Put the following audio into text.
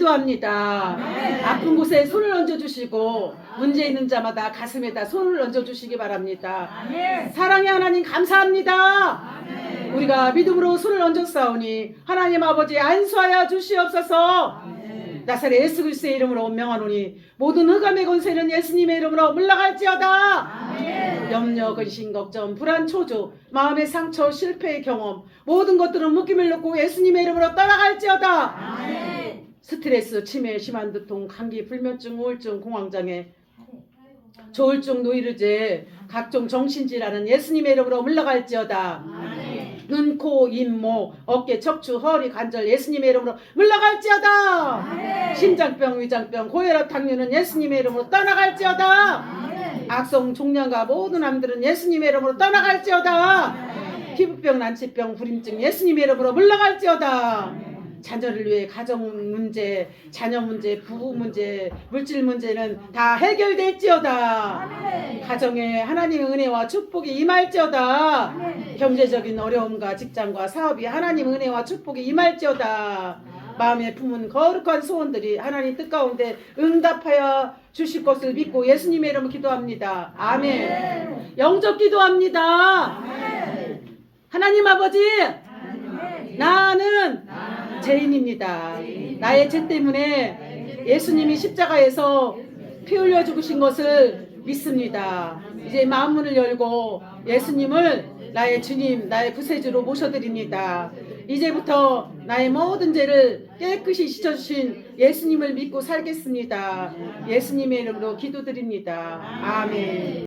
기도합니다. 아픈 곳에 손을 얹어주시고 문제 있는 자마다 가슴에다 손을 얹어주시기 바랍니다. 사랑의 하나님 감사합니다. 우리가 믿음으로 손을 얹었사오니 하나님 아버지 안수하여 주시옵소서. 나사렛 예수 그리스도의 이름으로 명하노니 모든 흑암의 권세는 예수님의 이름으로 물러갈지어다. 염려, 근심, 걱정, 불안, 초조, 마음의 상처, 실패의 경험 모든 것들은 묶임을 놓고 예수님의 이름으로 떠나갈지어다. 스트레스, 치매, 심한 두통, 감기, 불면증, 우울증, 공황장애, 조울증, 노이르제, 각종 정신질환은 예수님의 이름으로 물러갈지어다. 눈, 코, 입, 목, 어깨, 척추, 허리, 관절 예수님의 이름으로 물러갈지어다. 심장병, 위장병, 고혈압, 당뇨는 예수님의 이름으로 떠나갈지어다. 악성 종양과 모든 암들은 예수님의 이름으로 떠나갈지어다. 피부병, 난치병, 불임증 예수님의 이름으로 물러갈지어다. 자녀를 위해 가정 문제, 자녀 문제, 부부 문제, 물질 문제는 다 해결될지어다. 가정에 하나님의 은혜와 축복이 임할지어다. 경제적인 어려움과 직장과 사업이 하나님 은혜와 축복이 임할지어다. 마음에 품은 거룩한 소원들이 하나님 뜻 가운데 응답하여 주실 것을 믿고 예수님의 이름으로 기도합니다. 아멘. 영적 기도합니다. 하나님 아버지, 죄인입니다. 나의 죄 때문에 예수님이 십자가에서 피 흘려 죽으신 것을 믿습니다. 이제 마음 문을 열고 예수님을 나의 주님, 나의 구세주로 모셔드립니다. 이제부터 나의 모든 죄를 깨끗이 씻어주신 예수님을 믿고 살겠습니다. 예수님의 이름으로 기도드립니다. 아멘.